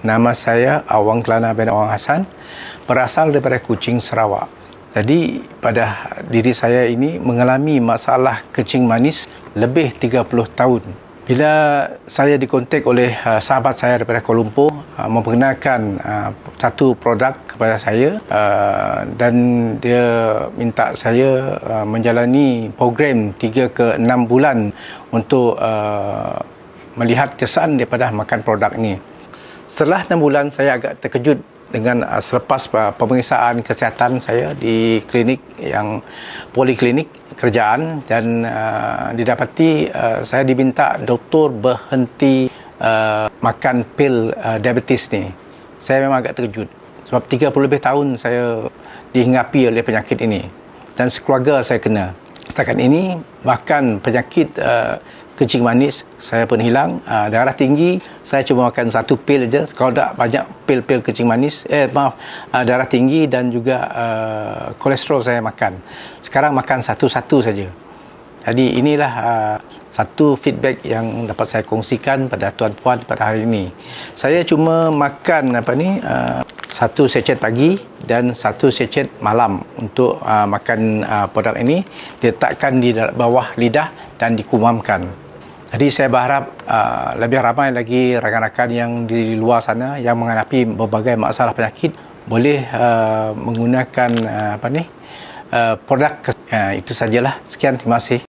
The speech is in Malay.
Nama saya Awang Kelana bin Awang Hassan, berasal daripada Kuching, Sarawak. Jadi pada diri saya ini mengalami masalah kencing manis lebih 30 tahun. Bila saya dikontak oleh uh, sahabat saya daripada Kuala Lumpur uh, memperkenalkan uh, satu produk kepada saya uh, dan dia minta saya uh, menjalani program 3 ke 6 bulan untuk uh, melihat kesan daripada makan produk ini. Setelah 6 bulan saya agak terkejut dengan uh, selepas uh, pemeriksaan kesihatan saya di klinik yang poliklinik kerjaan dan uh, didapati uh, saya diminta doktor berhenti uh, makan pil uh, diabetes ni. Saya memang agak terkejut sebab 30 lebih tahun saya dihingapi oleh penyakit ini dan sekeluarga saya kena. Setakat ini bahkan penyakit uh, kencing manis saya pun hilang. Uh, darah tinggi saya cuma makan satu pil saja kalau tak banyak pil-pil kencing manis eh maaf uh, darah tinggi dan juga uh, kolesterol saya makan. Sekarang makan satu-satu saja. Jadi inilah uh, satu feedback yang dapat saya kongsikan pada tuan-puan pada hari ini. Saya cuma makan apa ni uh, satu secet pagi dan satu secet malam untuk uh, makan uh, produk ini. Diletakkan di bawah lidah dan dikumamkan jadi saya berharap uh, lebih ramai lagi rakan-rakan yang di luar sana yang menghadapi berbagai masalah penyakit boleh uh, menggunakan uh, apa ni uh, produk uh, itu sajalah. Sekian terima kasih.